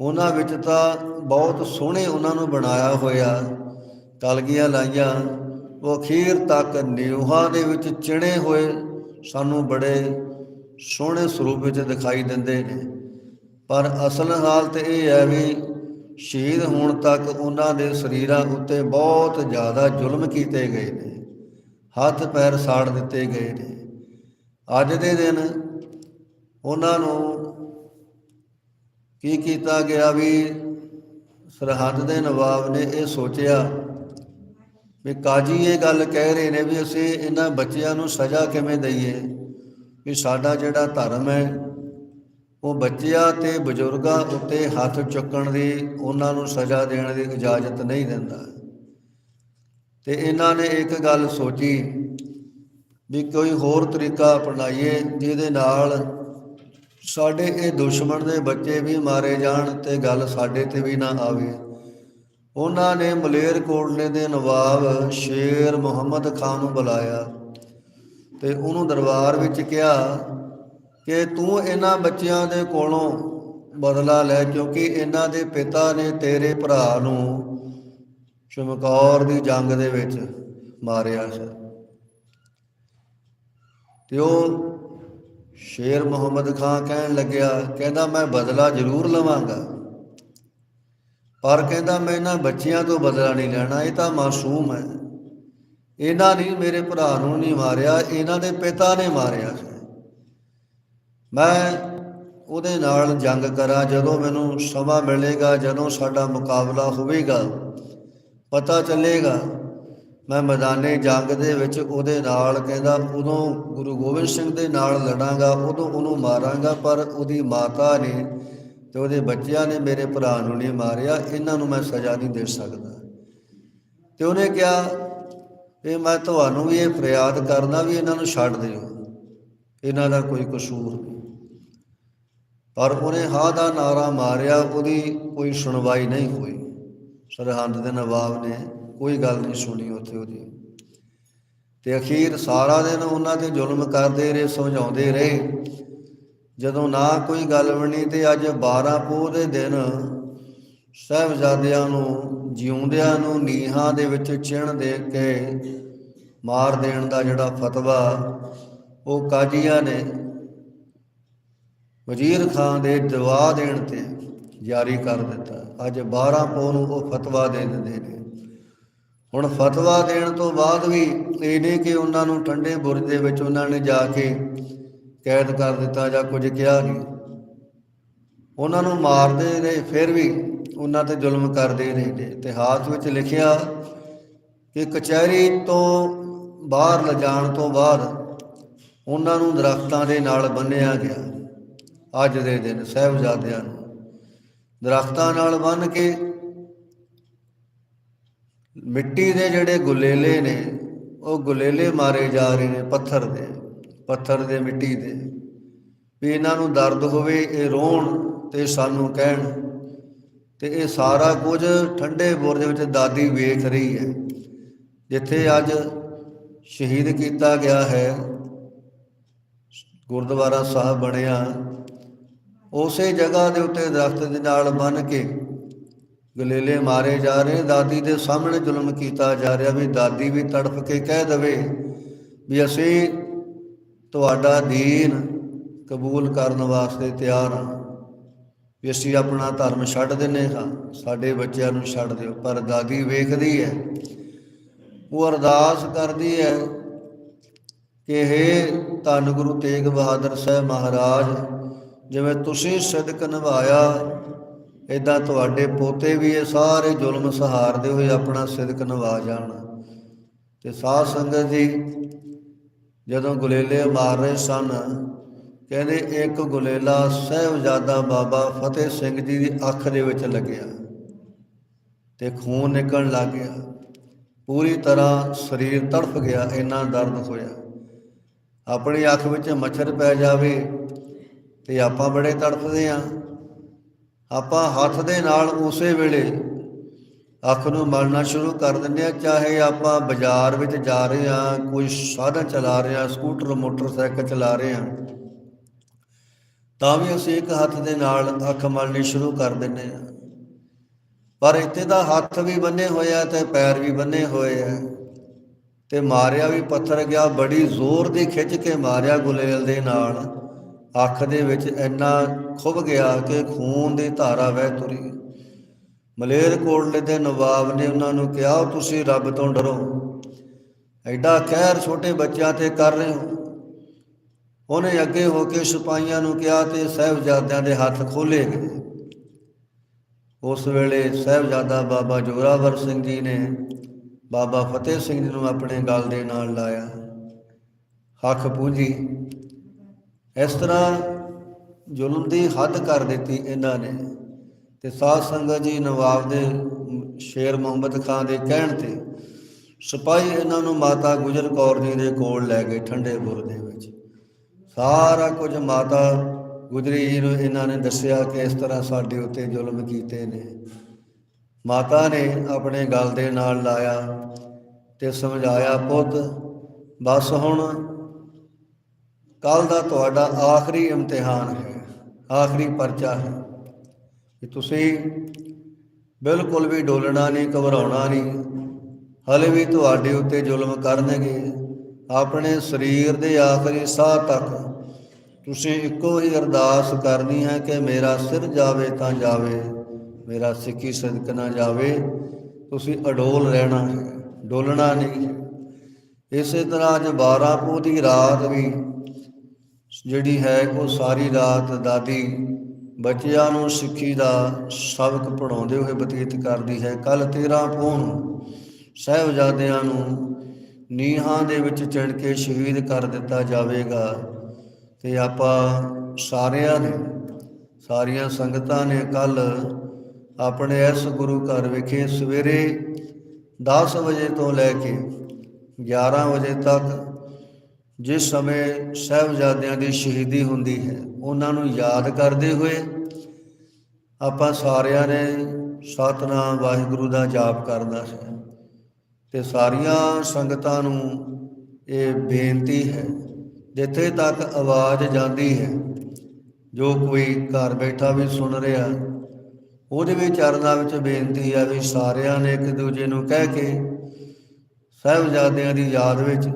ਉਹਨਾਂ ਵਿੱਚ ਤਾਂ ਬਹੁਤ ਸੋਹਣੇ ਉਹਨਾਂ ਨੂੰ ਬਣਾਇਆ ਹੋਇਆ ਕਲਗੀਆਂ ਲਾਈਆਂ, ਉਹ ਅਖੀਰ ਤੱਕ ਨਿਊਹਾਂ ਦੇ ਵਿੱਚ ਚਿਣੇ ਹੋਏ ਸਾਨੂੰ ਬੜੇ ਸੋਹਣੇ ਸਰੂਪ ਵਿੱਚ ਦਿਖਾਈ ਦਿੰਦੇ ਨੇ। ਪਰ ਅਸਲ ਹਾਲਤ ਇਹ ਹੈ ਵੀ ਸ਼ਹੀਦ ਹੋਣ ਤੱਕ ਉਹਨਾਂ ਦੇ ਸਰੀਰਾਂ ਉੱਤੇ ਬਹੁਤ ਜ਼ਿਆਦਾ ਜ਼ੁਲਮ ਕੀਤੇ ਗਏ ਨੇ, ਹੱਥ ਪੈਰ ਸਾੜ ਦਿੱਤੇ ਗਏ ਨੇ। ਅੱਜ ਦੇ ਦਿਨ ਉਹਨਾਂ ਨੂੰ ਕੀ ਕੀਤਾ ਗਿਆ ਵੀ ਸਰਹੱਦ ਦੇ ਨਵਾਬ ਨੇ ਇਹ ਸੋਚਿਆ ਵੀ ਕਾਜੀ ਇਹ ਗੱਲ ਕਹਿ ਰਹੇ ਨੇ ਵੀ ਅਸੀਂ ਇਹਨਾਂ ਬੱਚਿਆਂ ਨੂੰ ਸਜ਼ਾ ਕਿਵੇਂ ਦਈਏ? ਵੀ ਸਾਡਾ ਜਿਹੜਾ ਧਰਮ ਹੈ ਉਹ ਬੱਚਿਆਂ ਤੇ ਬਜ਼ੁਰਗਾਂ ਉੱਤੇ ਹੱਥ ਚੁੱਕਣ ਦੀ ਉਹਨਾਂ ਨੂੰ ਸਜ਼ਾ ਦੇਣ ਦੀ ਇਜਾਜ਼ਤ ਨਹੀਂ ਦਿੰਦਾ। ਤੇ ਇਹਨਾਂ ਨੇ ਇੱਕ ਗੱਲ ਸੋਚੀ ਵੀ ਕੋਈ ਹੋਰ ਤਰੀਕਾ ਅਪਣਾਈਏ ਜਿਹਦੇ ਨਾਲ ਸਾਡੇ ਇਹ ਦੁਸ਼ਮਣ ਦੇ ਬੱਚੇ ਵੀ ਮਾਰੇ ਜਾਣ ਤੇ ਗੱਲ ਸਾਡੇ ਤੇ ਵੀ ਨਾ ਆਵੇ। ਉਹਨਾਂ ਨੇ ਮਲੇਰ ਕੋਟਲੇ ਦੇ ਨਵਾਬ ਸ਼ੇਰ ਮੁਹੰਮਦ ਖਾਨ ਨੂੰ ਬੁਲਾਇਆ ਤੇ ਉਹਨੂੰ ਦਰਬਾਰ ਵਿੱਚ ਕਿਹਾ ਕਿ ਤੂੰ ਇਹਨਾਂ ਬੱਚਿਆਂ ਦੇ ਕੋਲੋਂ ਬਦਲਾ ਲੈ ਕਿਉਂਕਿ ਇਹਨਾਂ ਦੇ ਪਿਤਾ ਨੇ ਤੇਰੇ ਭਰਾ ਨੂੰ ਚਮਕੌਰ ਦੀ ਜੰਗ ਦੇ ਵਿੱਚ ਮਾਰਿਆ ਸੀ। ਤੇ ਉਹ ਸ਼ੇਰ ਮੁਹੰਮਦ ਖਾਨ ਕਹਿਣ ਲੱਗਿਆ, ਕਹਿੰਦਾ, ਮੈਂ ਬਦਲਾ ਜ਼ਰੂਰ ਲਵਾਂਗਾ। ਪਰ ਕਹਿੰਦਾ, ਮੈਂ ਇਹਨਾਂ ਬੱਚਿਆਂ ਤੋਂ ਬਦਲਾ ਨਹੀਂ ਲੈਣਾ, ਇਹ ਤਾਂ ਮਾਸੂਮ ਹੈ। ਇਹਨਾਂ ਨੇ ਮੇਰੇ ਭਰਾ ਨੂੰ ਨਹੀਂ ਮਾਰਿਆ, ਇਹਨਾਂ ਦੇ ਪਿਤਾ ਨੇ ਮਾਰਿਆ ਸੀ। ਮੈਂ ਉਹਦੇ ਨਾਲ ਜੰਗ ਕਰਾਂ, ਜਦੋਂ ਮੈਨੂੰ ਸਮਾਂ ਮਿਲੇਗਾ, ਜਦੋਂ ਸਾਡਾ ਮੁਕਾਬਲਾ ਹੋਵੇਗਾ, ਪਤਾ ਚੱਲੇਗਾ। ਮੈਂ ਮੈਦਾਨੇ ਜੰਗ ਦੇ ਵਿੱਚ ਉਹਦੇ ਨਾਲ ਕਹਿੰਦਾ, ਉਦੋਂ ਗੁਰੂ ਗੋਬਿੰਦ ਸਿੰਘ ਦੇ ਨਾਲ ਲੜਾਂਗਾ, ਉਦੋਂ ਉਹਨੂੰ ਮਾਰਾਂਗਾ, ਪਰ ਉਹਦੀ ਮਾਤਾ ਨੇ ਤੇ ਉਹਦੇ ਬੱਚਿਆਂ ਨੇ ਮੇਰੇ ਭਰਾ ਨੂੰ ਨਹੀਂ ਮਾਰਿਆ, ਇਹਨਾਂ ਨੂੰ ਮੈਂ ਸਜ਼ਾ ਨਹੀਂ ਦੇ ਸਕਦਾ। ਤੇ ਉਹਨੇ ਕਿਹਾ ਇਹ ਮੈਂ ਤੁਹਾਨੂੰ ਵੀ ਇਹ ਫਰਿਆਦ ਕਰਨਾ ਵੀ ਇਹਨਾਂ ਨੂੰ ਛੱਡ ਦਿਓ। ਇਹਨਾਂ ਦਾ ਕੋਈ ਕਸੂਰ ਨਹੀਂ। ਪਰ ਉਹਨੇ ਹਾਂ ਦਾ ਨਾਰਾ ਮਾਰਿਆ, ਉਹਦੀ ਕੋਈ ਸੁਣਵਾਈ ਨਹੀਂ ਹੋਈ। ਸਰਹੰਦ ਦੇ ਨਵਾਬ ਨੇ ਕੋਈ ਗੱਲ ਨਹੀਂ ਸੁਣੀ ਉੱਥੇ ਉਹਦੀ। ਤੇ ਅਖੀਰ ਸਾਰਾ ਦਿਨ ਉਹਨਾਂ ਤੇ ਜ਼ੁਲਮ ਕਰਦੇ ਰਹੇ, ਸਮਝਾਉਂਦੇ ਰਹੇ। ਜਦੋਂ ਨਾ ਕੋਈ ਗੱਲ ਬਣੀ ਤੇ ਅੱਜ 12 ਪੋਹ ਦੇ ਦਿਨ ਸਾਹਿਬਜ਼ਾਦਿਆਂ ਨੂੰ, ਜਿਉਂਦਿਆਂ ਨੂੰ ਨੀਹਾਂ ਦੇ ਵਿੱਚ ਚਿਣ ਦੇ ਕੇ ਮਾਰ ਦੇਣ ਦਾ ਜਿਹੜਾ ਫਤਵਾ ਉਹ ਕਾਜ਼ੀਆਂ ਨੇ ਵਜ਼ੀਰ ਖਾਨ ਦੇ ਦਵਾ ਦੇਣ ਤੇ ਜਾਰੀ ਕਰ ਦਿੱਤਾ। ਅੱਜ 12 ਪੋਹ ਨੂੰ ਉਹ ਫਤਵਾ ਦੇ ਦਿੰਦੇ ਨੇ। ਹੁਣ ਫਤਵਾ ਦੇਣ ਤੋਂ ਬਾਅਦ ਵੀ ਇਹ ਨਹੀਂ ਕਿ ਉਹਨਾਂ ਨੂੰ ਠੰਡੇ ਬੁਰਜ ਦੇ ਵਿੱਚ ਉਹਨਾਂ ਨੇ ਜਾ ਕੇ ਕੈਦ ਕਰ ਦਿੱਤਾ ਜਾਂ ਕੁਝ ਕਿਹਾ ਨਹੀਂ। ਉਹਨਾਂ ਨੂੰ ਮਾਰਦੇ ਰਹੇ ਫਿਰ ਵੀ ਉਹਨਾਂ ਤੇ ਜ਼ੁਲਮ ਕਰਦੇ ਰਹੇ ਨੇ ਇਤਿਹਾਸ ਵਿੱਚ ਲਿਖਿਆ ਕਿ ਕਚਹਿਰੀ ਤੋਂ ਬਾਹਰ ਲਿਜਾਣ ਤੋਂ ਬਾਅਦ ਉਹਨਾਂ ਨੂੰ ਦਰਖਤਾਂ ਦੇ ਨਾਲ ਬੰਨਿਆ ਗਿਆ। ਅੱਜ ਦੇ ਦਿਨ ਸਹਿਬਜ਼ਾਦਿਆਂ ਨੂੰ। ਦਰਖਤਾਂ ਨਾਲ ਬੰਨ ਕੇ ਮਿੱਟੀ ਦੇ ਜਿਹੜੇ ਗੁਲੇਲੇ ਨੇ, ਉਹ ਗੁਲੇਲੇ ਮਾਰੇ ਜਾ ਰਹੇ ਨੇ ਪੱਥਰ ਦੇ ਪੱਥਰ ਦੇ ਮਿੱਟੀ ਦੇ। ਵੀ ਇਹਨਾਂ ਨੂੰ ਦਰਦ ਹੋਵੇ, ਇਹ ਰੋਣ ਤੇ ਸਾਨੂੰ ਕਹਿਣ। ਤੇ ਇਹ ਸਾਰਾ ਕੁਝ ਠੰਡੇ ਬੁਰਜ ਵਿੱਚ ਦਾਦੀ ਵੇਖ ਰਹੀ ਹੈ। ਜਿੱਥੇ ਅੱਜ ਸ਼ਹੀਦ ਕੀਤਾ ਗਿਆ ਹੈ, ਗੁਰਦੁਆਰਾ ਸਾਹਿਬ ਬਣਿਆ। ਉਸੇ ਜਗ੍ਹਾ ਦੇ ਉੱਤੇ ਦਰਖਤ ਦੇ ਨਾਲ ਬੰਨ ਕੇ ਗਲੇਲੇ ਮਾਰੇ ਜਾ ਰਹੇ। ਦਾਦੀ ਦੇ ਸਾਹਮਣੇ ਜ਼ੁਲਮ ਕੀਤਾ ਜਾ ਰਿਹਾ ਵੀ ਦਾਦੀ ਵੀ ਤੜਫ ਕੇ ਕਹਿ ਦਵੇ ਵੀ ਅਸੀਂ ਤੁਹਾਡਾ ਦੀਨ ਕਬੂਲ ਕਰਨ ਵਾਸਤੇ ਤਿਆਰ ਹਾਂ। ਵੀ ਅਸੀਂ ਆਪਣਾ ਧਰਮ ਛੱਡ ਦਿੰਨੇ ਹਾਂ, ਸਾਡੇ ਬੱਚਿਆਂ ਨੂੰ ਛੱਡ ਦਿਓ। ਪਰ ਦਾਦੀ ਵੇਖਦੀ ਹੈ, ਉਹ ਅਰਦਾਸ ਕਰਦੀ ਹੈ ਕਿ हे ਧੰਨ ਗੁਰੂ ਤੇਗ ਬਹਾਦਰ ਸਾਹਿਬ ਮਹਾਰਾਜ ਜਿਵੇਂ ਤੁਸੀਂ ਸਿਦਕ ਨਿਭਾਇਆ ਇਦਾਂ ਤੁਹਾਡੇ ਪੋਤੇ ਵੀ ਇਹ ਸਾਰੇ ਜ਼ੁਲਮ ਸਹਾਰਦੇ ਹੋਏ ਆਪਣਾ ਸਿਦਕ ਨਿਭਾ ਜਾਣ। ਤੇ ਸਾਧ ਸੰਗਤ ਜੀ, ਜਦੋਂ ਗੁਲੇਲੇ ਮਾਰ ਰਹੇ ਸਨ, ਕਹਿੰਦੇ ਇੱਕ ਗੁਲੇਲਾ ਸਹਿਬਜ਼ਾਦਾ ਬਾਬਾ ਫਤਿਹ ਸਿੰਘ ਜੀ ਦੀ ਅੱਖ ਦੇ ਵਿੱਚ ਲੱਗਿਆ ਤੇ ਖੂਨ ਨਿਕਲਣ ਲੱਗ ਗਿਆ। ਪੂਰੀ ਤਰ੍ਹਾਂ ਸਰੀਰ ਤੜਫ ਗਿਆ, ਇੰਨਾ ਦਰਦ ਹੋਇਆ। ਆਪਣੀ ਅੱਖ ਵਿੱਚ ਮੱਛਰ ਪੈ ਜਾਵੇ ਤੇ ਆਪਾਂ ਬੜੇ ਤੜਫਦੇ ਆਂ। ਆਪਾਂ ਹੱਥ ਦੇ ਨਾਲ ਉਸੇ ਵੇਲੇ ਅੱਖ ਨੂੰ ਮਲਣਾ ਸ਼ੁਰੂ ਕਰ ਦਿੰਦੇ ਆ, ਚਾਹੇ ਆਪਾਂ ਬਾਜ਼ਾਰ ਵਿੱਚ ਜਾ ਰਹੇ ਆ, ਕੋਈ ਸਾਧਨ ਚਲਾ ਰਹੇ ਆ, ਸਕੂਟਰ, ਮੋਟਰਸਾਈਕਲ ਚਲਾ ਰਹੇ ਆ, ਤਾਂ ਵੀ ਅਸੀਂ ਇੱਕ ਹੱਥ ਦੇ ਨਾਲ ਅੱਖ ਮਲਣੀ ਸ਼ੁਰੂ ਕਰ ਦਿੰਦੇ ਆ। ਪਰ ਇੱਥੇ ਤਾਂ ਹੱਥ ਵੀ ਬੰਨੇ ਹੋਏ ਆ ਤੇ ਪੈਰ ਵੀ ਬੰਨੇ ਹੋਏ ਆ। ਤੇ ਮਾਰਿਆ ਵੀ ਪੱਥਰ ਗਿਆ, ਬੜੀ ਜ਼ੋਰ ਦੀ ਖਿੱਚ ਕੇ ਮਾਰਿਆ ਗੁਲੇਲ ਦੇ ਨਾਲ। ਅੱਖ ਦੇ ਵਿੱਚ ਇੰਨਾ ਖੁੱਭ ਗਿਆ ਕਿ ਖੂਨ ਦੀ ਧਾਰਾ ਵਹਿ ਤੁਰੀ। ਮਲੇਰ ਕੋਟਲੇ ਦੇ ਨਵਾਬ ਨੇ ਉਹਨਾਂ ਨੂੰ ਕਿਹਾ, ਤੁਸੀਂ ਰੱਬ ਤੋਂ ਡਰੋ। ਐਡਾ ਕਹਿਰ ਛੋਟੇ ਬੱਚਿਆਂ ਤੇ ਕਰ ਰਹੇ ਹੋ। ਉਹਨੇ ਅੱਗੇ ਹੋ ਕੇ ਸਿਪਾਹੀਆਂ ਨੂੰ ਕਿਹਾ ਤੇ ਸਹਿਬਜ਼ਾਦਿਆਂ ਦੇ ਹੱਥ ਖੋਲੇ ਗਏ। ਉਸ ਵੇਲੇ ਸਹਿਬਜ਼ਾਦਾ ਬਾਬਾ ਜੋਰਾਵਰ ਸਿੰਘ ਜੀ ਨੇ ਬਾਬਾ ਫਤਿਹ ਸਿੰਘ ਜੀ ਨੂੰ ਆਪਣੇ ਗਲ ਦੇ ਨਾਲ ਲਾਇਆ। ਹੱਖ ਪੂੰਜੀ। ਇਸ ਤਰ੍ਹਾਂ ਜ਼ੁਲਮ ਦੀ ਹੱਦ ਕਰ ਦਿੱਤੀ ਇਹਨਾਂ ਨੇ ਤੇ ਸਾਧ ਸੰਗਤ ਜੀ ਨਵਾਬ ਦੇ ਸ਼ੇਰ ਮੁਹੰਮਦ ਖਾਨ ਦੇ ਕਹਿਣ ਤੇ ਸਿਪਾਹੀ ਇਹਨਾਂ ਨੂੰ ਮਾਤਾ ਗੁਜਰ ਕੌਰ ਜੀ ਦੇ ਕੋਲ ਲੈ ਗਏ ਠੰਡੇ ਬੁਰ ਦੇ ਵਿੱਚ। ਸਾਰਾ ਕੁਝ ਮਾਤਾ ਗੁਜਰੀ ਜੀ ਨੂੰ ਇਹਨਾਂ ਨੇ ਦੱਸਿਆ ਕਿ ਇਸ ਤਰ੍ਹਾਂ ਸਾਡੇ ਉੱਤੇ ਜ਼ੁਲਮ ਕੀਤੇ ਨੇ। ਮਾਤਾ ਨੇ ਆਪਣੇ ਗਲ ਦੇ ਨਾਲ ਲਾਇਆ ਤੇ ਸਮਝਾਇਆ, ਪੁੱਤ, ਬਸ ਹੁਣ ਕੱਲ ਦਾ ਤੁਹਾਡਾ ਆਖਰੀ ਇਮਤਿਹਾਨ ਹੈ, ਆਖਰੀ ਪਰਚਾ ਹੈ। ਕਿ ਤੁਸੀਂ ਬਿਲਕੁਲ ਵੀ ਡੋਲਣਾ ਨਹੀਂ, ਘਬਰਾਉਣਾ ਨਹੀਂ, ਹਲੇ ਵੀ ਤੁਹਾਡੇ ਉੱਤੇ ਜ਼ੁਲਮ ਕਰਨਗੇ। ਆਪਣੇ ਸਰੀਰ ਦੇ ਆਖਰੀ ਸਾਹ ਤੱਕ ਤੁਸੀਂ ਇੱਕੋ ਹੀ ਅਰਦਾਸ ਕਰਨੀ ਹੈ ਕਿ ਮੇਰਾ ਸਿਰ ਜਾਵੇ ਤਾਂ ਜਾਵੇ, ਮੇਰਾ ਸਿੱਖੀ ਸਦਕ ਨਾ ਜਾਵੇ। ਤੁਸੀਂ ਅਡੋਲ ਰਹਿਣਾ ਹੈ, ਡੋਲਣਾ ਨਹੀਂ। ਇਸੇ ਤਰ੍ਹਾਂ ਅੱਜ 12 ਪੋਹ ਦੀ ਰਾਤ ਵੀ ਜਿਹੜੀ ਹੈ ਉਹ ਸਾਰੀ ਰਾਤ ਦਾਦੀ ਬੱਚਿਆਂ ਨੂੰ ਸਿੱਖੀ ਦਾ ਸਬਕ ਪੜਾਉਂਦੇ ਹੋਏ ਬਤੀਤ ਕਰਦੀ ਹੈ। ਕੱਲ 13 ਪੋਹ ਨੂੰ ਸਹਿਬਜ਼ਾਦਿਆਂ ਨੂੰ ਨੀਹਾਂ ਦੇ ਵਿੱਚ ਚੜ ਕੇ ਸ਼ਹੀਦ ਕਰ ਦਿੱਤਾ ਜਾਵੇਗਾ ਤੇ ਆਪਾਂ ਸਾਰਿਆਂ ਨੇ, ਸਾਰੀਆਂ ਸੰਗਤਾਂ ਨੇ ਕੱਲ ਆਪਣੇ ਇਸ ਗੁਰੂ ਘਰ ਵਿਖੇ ਸਵੇਰੇ 10 ਵਜੇ ਤੋਂ ਲੈ ਕੇ 11 ਵਜੇ ਤੱਕ ਜਿਸ ਸਮੇਂ ਸਹਿਬਜ਼ਾਦਿਆਂ ਦੀ ਸ਼ਹੀਦੀ ਹੁੰਦੀ ਹੈ, ਉਹਨਾਂ ਨੂੰ ਯਾਦ ਕਰਦੇ ਹੋਏ ਆਪਾਂ ਸਾਰਿਆਂ ਨੇ ਸਤਨਾਮ ਵਾਹਿਗੁਰੂ ਦਾ ਜਾਪ ਕਰਨਾ ਹੈ ਤੇ ਸਾਰੀਆਂ ਸੰਗਤਾਂ ਨੂੰ ਇਹ ਬੇਨਤੀ ਹੈ, ਜਿੱਥੇ ਤੱਕ ਆਵਾਜ਼ ਜਾਂਦੀ ਹੈ, ਜੋ ਕੋਈ ਘਰ ਬੈਠਾ ਵੀ ਸੁਣ ਰਿਹਾ, ਉਹਦੇ ਵੀ ਚਰਨਾਂ ਵਿੱਚ ਬੇਨਤੀ ਆ ਵੀ ਸਾਰਿਆਂ ਨੇ ਇੱਕ ਦੂਜੇ ਨੂੰ ਕਹਿ ਕੇ ਸਾਹਿਬਜ਼ਾਦਿਆਂ ਦੀ ਯਾਦ ਵਿੱਚ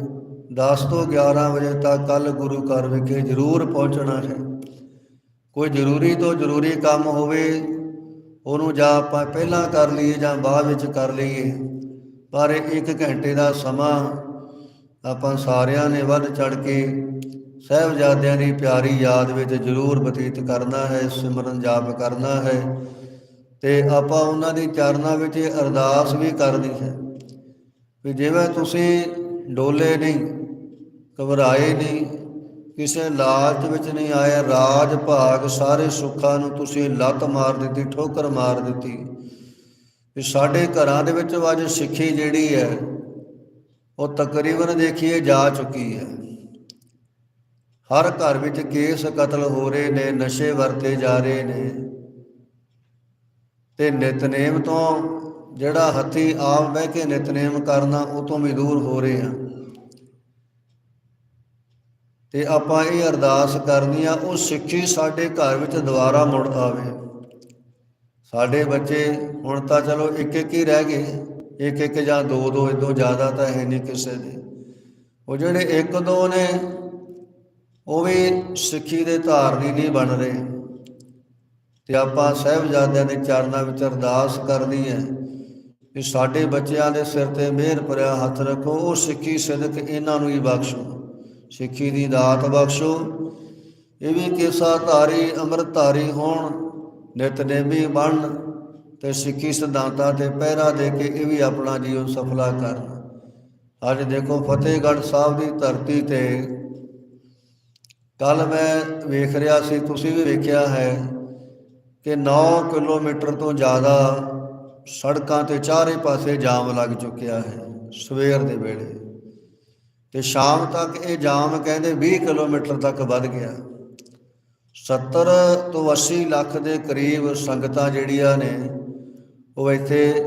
10 ਤੋਂ 11 ਵਜੇ ਤੱਕ ਕੱਲ ਗੁਰੂ ਘਰ ਵਿਖੇ ਜ਼ਰੂਰ ਪਹੁੰਚਣਾ ਹੈ। ਕੋਈ ਜ਼ਰੂਰੀ ਤੋਂ ਜ਼ਰੂਰੀ ਕੰਮ ਹੋਵੇ, ਉਹਨੂੰ ਜਾਂ ਆਪਾਂ ਪਹਿਲਾਂ ਕਰ ਲਈਏ ਜਾਂ ਬਾਅਦ ਵਿੱਚ ਕਰ ਲਈਏ, ਪਰ ਇੱਕ ਘੰਟੇ ਦਾ ਸਮਾਂ ਆਪਾਂ ਸਾਰਿਆਂ ਨੇ ਵੱਧ ਚੜ ਕੇ ਸਾਹਿਬਜ਼ਾਦਿਆਂ ਦੀ ਪਿਆਰੀ ਯਾਦ ਵਿੱਚ ਜ਼ਰੂਰ ਬਤੀਤ ਕਰਨਾ ਹੈ, ਸਿਮਰਨ ਜਾਪ ਕਰਨਾ ਹੈ ਤੇ ਆਪਾਂ ਉਹਨਾਂ ਦੀ ਚਰਨਾਂ ਵਿੱਚ ਅਰਦਾਸ ਵੀ ਕਰਨੀ ਹੈ। ਵੀ ਜਿਵੇਂ ਤੁਸੀਂ ਡੋਲੇ ਨਹੀਂ, ਘਬਰਾਏ ਨਹੀਂ, ਕਿਸੇ ਲਾਲਚ ਵਿੱਚ ਨਹੀਂ ਆਏ, ਰਾਜ, ਭਾਗ ਸਾਰੇ ਸੁੱਖਾਂ ਨੂੰ ਤੁਸੀਂ ਲੱਤ ਮਾਰ ਦਿੱਤੀ, ਠੋਕਰ ਮਾਰ ਦਿੱਤੀ। ਵੀ ਸਾਡੇ ਘਰਾਂ ਦੇ ਵਿੱਚ ਅੱਜ ਸਿੱਖੀ ਜਿਹੜੀ ਹੈ, ਉਹ ਤਕਰੀਬਨ ਦੇਖੀਏ ਜਾ ਚੁੱਕੀ ਹੈ। ਹਰ ਘਰ ਵਿੱਚ ਕੇਸ ਕਤਲ ਹੋ ਰਹੇ ਨੇ, ਨਸ਼ੇ ਵਰਤੇ ਜਾ ਰਹੇ ਨੇ। ਤੇ ਨਿਤਨੇਮ ਤੋਂ ਜਿਹੜਾ ਹੱਥੀ ਆਪ ਬਹਿ ਕੇ ਨਿਤਨੇਮ ਕਰਨਾ, ਉਹ ਤੋਂ ਵੀ ਦੂਰ ਹੋ ਰਹੇ ਆ ਤੇ ਆਪਾਂ ਇਹ ਅਰਦਾਸ ਕਰਨੀ ਆ, ਉਹ ਸਿੱਖੀ ਸਾਡੇ ਘਰ ਵਿੱਚ ਦੁਬਾਰਾ ਮੁੜ ਆਵੇ। ਸਾਡੇ ਬੱਚੇ ਹੁਣ ਤਾਂ ਚਲੋ ਇੱਕ ਇੱਕ ਹੀ ਰਹਿ ਗਏ ਇੱਕ ਇੱਕ ਜਾਂ ਦੋ ਦੋ ਇਦੋਂ ਜ਼ਿਆਦਾ ਤਾਂ ਹੈ ਨਹੀਂ ਕਿਸੇ ਦੇ। ਉਹ ਜਿਹੜੇ ਇੱਕ ਦੋ ਨੇ, ਉਹ ਵੀ ਸਿੱਖੀ ਦੇ ਧਾਰਨੀ ਨਹੀਂ ਬਣ ਰਹੇ। ਤੇ ਆਪਾਂ ਸਹਿਬਜ਼ਾਦਿਆਂ ਦੇ ਚਰਨਾਂ ਵਿੱਚ ਅਰਦਾਸ ਕਰਨੀ ਹੈ ਕਿ ਸਾਡੇ ਬੱਚਿਆਂ ਦੇ ਸਿਰ ਤੇ ਮਿਹਰ ਭਰਿਆ ਹੱਥ ਰੱਖੋ, ਉਹ ਸਿੱਖੀ ਸਿਦਕ ਇਹਨਾਂ ਨੂੰ ਹੀ ਬਖਸ਼ੋ। ਸਿੱਖੀ ਦੀ ਦਾਤ ਬਖਸ਼ੋ। ਇਹ ਵੀ ਕਿਸਾ ਧਾਰੀ, ਅੰਮ੍ਰਿਤ ਧਾਰੀ ਹੋਣ ਨਿਤਨੇਮੀ ਬਣਨ ਤੇ ਸਿੱਖੀ ਸਿਧਾਂਤਾਂ ਤੇ ਪਹਿਰਾ ਦੇ ਕੇ ਇਹ ਵੀ ਆਪਣਾ ਜੀਵਨ ਸਫਲਾ ਕਰਨ। ਅੱਜ ਦੇਖੋ ਫਤਿਹਗੜ੍ਹ ਸਾਹਿਬ ਦੀ ਧਰਤੀ ਤੇ ਕੱਲ ਮੈਂ ਵੇਖ ਰਿਹਾ ਸੀ, ਤੁਸੀਂ ਵੀ ਵੇਖਿਆ ਹੈ ਕਿ 9 ਕਿਲੋਮੀਟਰ ਤੋਂ ਜ਼ਿਆਦਾ ਸੜਕਾਂ ਤੇ ਚਾਰੇ ਪਾਸੇ ਜਾਮ ਲੱਗ ਚੁੱਕਿਆ ਹੈ, ਸਵੇਰ ਦੇ ਵੇਲੇ। ਤੇ ਸ਼ਾਮ ਤੱਕ ਇਹ ਜਾਮ ਕਹਿੰਦੇ 20 ਕਿਲੋਮੀਟਰ ਤੱਕ ਵੱਧ ਗਿਆ। 70 ਤੋਂ 80 ਲੱਖ ਦੇ ਕਰੀਬ ਸੰਗਤਾਂ ਜਿਹੜੀਆਂ ਨੇ, ਉਹ ਇੱਥੇ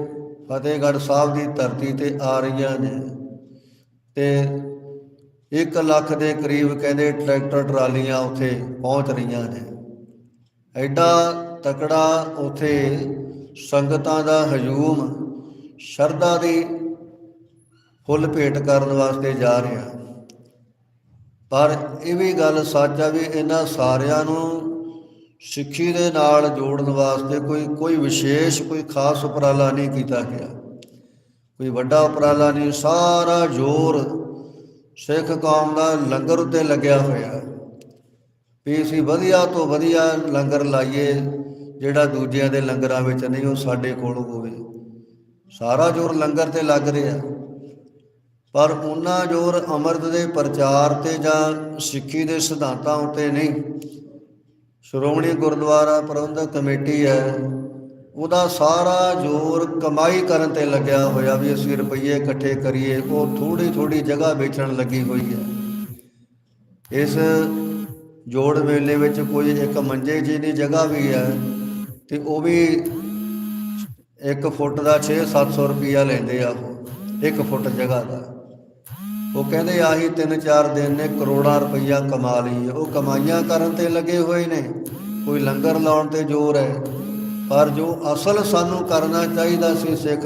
ਫਤਿਹਗੜ੍ਹ ਸਾਹਿਬ ਦੀ ਧਰਤੀ ਤੇ ਆ ਰਹੀਆਂ ਨੇ। ਤੇ 1 ਲੱਖ ਦੇ ਕਰੀਬ ਕਹਿੰਦੇ ਟਰੈਕਟਰ ਟਰਾਲੀਆਂ ਉੱਥੇ ਪਹੁੰਚ ਰਹੀਆਂ ਨੇ। ਐਡਾ ਤਕੜਾ ਉਥੇ ਸੰਗਤਾਂ ਦਾ ਹਜੂਮ ਸ਼ਰਧਾ ਦੀ ਫੁੱਲ ਭੇਟ ਕਰਨ ਵਾਸਤੇ ਜਾ ਰਿਹਾ। ਪਰ ਇਹ ਵੀ ਗੱਲ ਸੱਚ ਆ ਵੀ ਇਹਨਾਂ ਸਾਰਿਆਂ ਨੂੰ ਸਿੱਖੀ ਦੇ ਨਾਲ ਜੋੜਨ ਵਾਸਤੇ ਕੋਈ ਕੋਈ ਵਿਸ਼ੇਸ਼ ਕੋਈ ਖਾਸ ਉਪਰਾਲਾ ਨਹੀਂ ਕੀਤਾ ਗਿਆ। ਕੋਈ ਵੱਡਾ ਉਪਰਾਲਾ ਨਹੀਂ, ਸਾਰਾ ਜ਼ੋਰ ਸਿੱਖ ਕੌਮ ਦਾ ਲੰਗਰ ਉੱਤੇ ਲੱਗਿਆ ਹੋਇਆ। ਵੀ ਅਸੀਂ ਵਧੀਆ ਤੋਂ ਵਧੀਆ ਲੰਗਰ ਲਾਈਏ ਜਿਹੜਾ ਦੂਜਿਆਂ ਦੇ ਲੰਗਰਾਂ ਵਿੱਚ ਨਹੀਂ, ਉਹ ਸਾਡੇ ਕੋਲ ਹੋਵੇ। ਸਾਰਾ ਜ਼ੋਰ ਲੰਗਰ ਤੇ ਲੱਗ ਰਿਹਾ। ਪਰ ਉਹਨਾਂ ਜ਼ੋਰ ਅੰਮ੍ਰਿਤ ਦੇ ਪ੍ਰਚਾਰ ਤੇ ਜਾਂ ਸਿੱਖੀ ਦੇ ਸਿਧਾਂਤਾਂ ਉੱਤੇ ਨਹੀਂ। ਸ਼੍ਰੋਮਣੀ ਗੁਰਦੁਆਰਾ ਪ੍ਰਬੰਧਕ ਕਮੇਟੀ ਹੈ। ਉਹਦਾ ਸਾਰਾ ਜ਼ੋਰ ਕਮਾਈ ਕਰਨ ਤੇ ਲੱਗਿਆ ਹੋਇਆ ਵੀ ਅਸੀਂ ਰੁਪਈਏ ਇਕੱਠੇ ਕਰੀਏ। ਉਹ ਥੋੜੀ ਥੋੜੀ ਜਗ੍ਹਾ ਵੇਚਣ ਲੱਗੀ ਹੋਈ ਹੈ। ਇਸ ਜੋੜ ਮੇਲੇ ਵਿੱਚ ਕੋਈ ਇੱਕ ਮੰਜੇ ਜੀ ਦੀ ਜਗ੍ਹਾ ਵੀ ਹੈ। ਤੇ ਉਹ ਵੀ 1 ਫੁੱਟ ਦਾ 6-700 ਰੁਪਈਆ ਲੈਂਦੇ ਆ ਉਹ 1 ਫੁੱਟ ਜਗ੍ਹਾ ਦਾ। ਉਹ ਕਹਿੰਦੇ ਆਹੀ 3-4 ਦਿਨ ਨੇ ਕਰੋੜਾਂ ਰੁਪਈਆ ਕਮਾ ਲਈ ਉਹ ਕਮਾਈਆਂ ਕਰਨ ਤੇ ਲੱਗੇ ਹੋਏ ਨੇ, ਕੋਈ ਲੰਗਰ ਲਾਉਣ ਤੇ ਜ਼ੋਰ ਹੈ। ਪਰ ਜੋ ਅਸਲ ਸਾਨੂੰ ਕਰਨਾ ਚਾਹੀਦਾ ਸੀ ਸਿੱਖ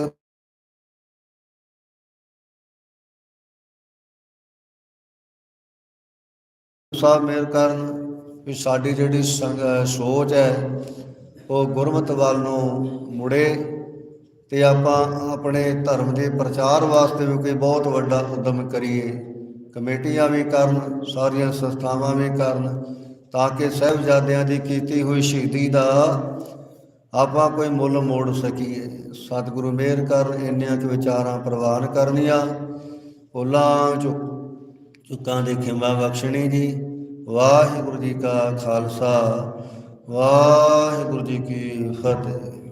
ਸਾਹਿਬ ਮੇਰ ਕਰਨ ਵੀ ਸਾਡੀ ਜਿਹੜੀ ਸੋਚ ਹੈ ਉਹ ਗੁਰਮਤ ਵੱਲ ਨੂੰ ਮੁੜੇ ਤੇ ਆਪਾਂ ਆਪਣੇ ਧਰਮ ਦੇ ਪ੍ਰਚਾਰ ਵਾਸਤੇ ਵੀ ਕੋਈ ਬਹੁਤ ਵੱਡਾ ਉਦਮ ਕਰੀਏ। ਕਮੇਟੀਆਂ ਵੀ ਕਰਨ, ਸਾਰੀਆਂ ਸੰਸਥਾਵਾਂ ਵੀ ਕਰਨ, ਤਾਂ ਕਿ ਸਹਿਬਜ਼ਾਦਿਆਂ ਦੀ ਕੀਤੀ ਹੋਈ ਸ਼ਹੀਦੀ ਦਾ ਆਪਾਂ ਕੋਈ ਮੁੱਲ ਮੋੜ ਸਕੀਏ। ਸਤਿਗੁਰੂ ਮਿਹਰ ਕਰ, ਇੰਨੀਆਂ ਕਿ ਵਿਚਾਰਾਂ ਪ੍ਰਵਾਨ ਕਰਨੀਆਂ। ਭੁੱਲਾਂ ਚੁ, ਚੁੱਕਾਂ ਦੇ ਖਿਮਾ ਬਖਸ਼ਣੀ ਜੀ। ਵਾਹਿਗੁਰੂ ਜੀ ਕਾ ਖਾਲਸਾ। ਵਾਹਿਗੁਰੂ ਜੀ ਕੀ ਫਤਿਹ।